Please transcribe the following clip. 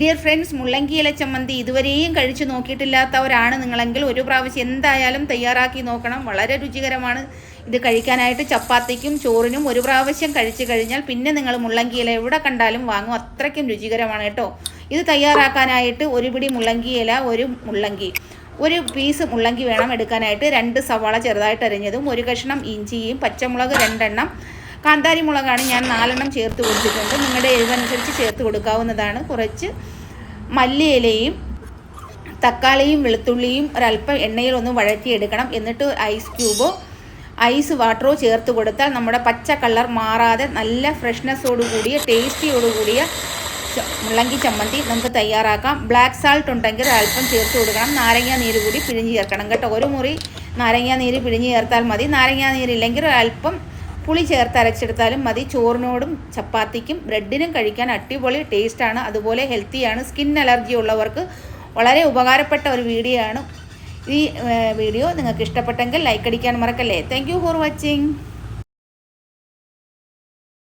Dear friends മുള്ളങ്കിയില ചമ്മന്തി ഇതുവരെയും കഴിച്ചു നോക്കിയിട്ടില്ലാത്തവരാണ് നിങ്ങളെങ്കിൽ ഒരു പ്രാവശ്യം എന്തായാലും തയ്യാറാക്കി നോക്കണം. വളരെ രുചികരമാണ്. ഇത് കഴിക്കാനായിട്ട് ചപ്പാത്തിക്കും ചോറിനും ഒരു പ്രാവശ്യം കഴിച്ചു കഴിഞ്ഞാൽ പിന്നെ നിങ്ങൾ മുള്ളങ്കിയില എവിടെ കണ്ടാലും വാങ്ങും. അത്രയ്ക്കും രുചികരമാണ് കേട്ടോ. ഇത് തയ്യാറാക്കാനായിട്ട് ഒരു പിടി മുള്ളങ്കിയില ഒരു മുള്ളങ്കി ഒരു പീസ് മുള്ളങ്കി വേണം എടുക്കാനായിട്ട്. രണ്ട് സവാള ചെറുതായിട്ട് അരിഞ്ഞതും ഒരു കഷ്ണം ഇഞ്ചിയും പച്ചമുളക് രണ്ടെണ്ണം കാന്താരി മുളകാണ് ഞാൻ നാലെണ്ണം ചേർത്ത് കൊടുത്തിട്ടുണ്ട്. നിങ്ങളുടെ എരിവനുസരിച്ച് ചേർത്ത് കൊടുക്കാവുന്നതാണ്. കുറച്ച് മല്ലിയിലയും തക്കാളിയും വെളുത്തുള്ളിയും ഒരല്പം എണ്ണയിൽ ഒന്ന് വഴറ്റിയെടുക്കണം. എന്നിട്ട് ഐസ് ക്യൂബോ ഐസ് വാട്ടറോ ചേർത്ത് കൊടുത്താൽ നമ്മുടെ പച്ച കളർ മാറാതെ നല്ല ഫ്രഷ്നെസ്സോടു കൂടിയ ടേസ്റ്റിയോടു കൂടിയ മുള്ളങ്കി ചമ്മന്തി നമുക്ക് തയ്യാറാക്കാം. ബ്ലാക്ക് സാൾട്ട് ഉണ്ടെങ്കിൽ അല്പം ചേർത്ത് കൊടുക്കണം. നാരങ്ങ നീര് കൂടി പിഴിഞ്ഞ് ചേർക്കണം കേട്ടോ. ഒരു മുറി നാരങ്ങ നീര് പിഴിഞ്ഞ് ചേർത്താൽ മതി. നാരങ്ങ നീരില്ലെങ്കിൽ അല്പം പുളി ചേർത്ത് അരച്ചെടുത്താലും മതി. ചോറിനോടും ചപ്പാത്തിക്കും ബ്രെഡിനും കഴിക്കാൻ അടിപൊളി ടേസ്റ്റാണ് അതുപോലെ ഹെൽത്തിയാണ് സ്കിൻ അലർജി ഉള്ളവർക്ക് വളരെ ഉപകാരപ്പെട്ട ഒരു വീഡിയോ ആണ് ഈ വീഡിയോ നിങ്ങൾക്ക് ഇഷ്ടപ്പെട്ടെങ്കിൽ ലൈക്ക് അടിക്കാൻ മറക്കല്ലേ. Thank for watching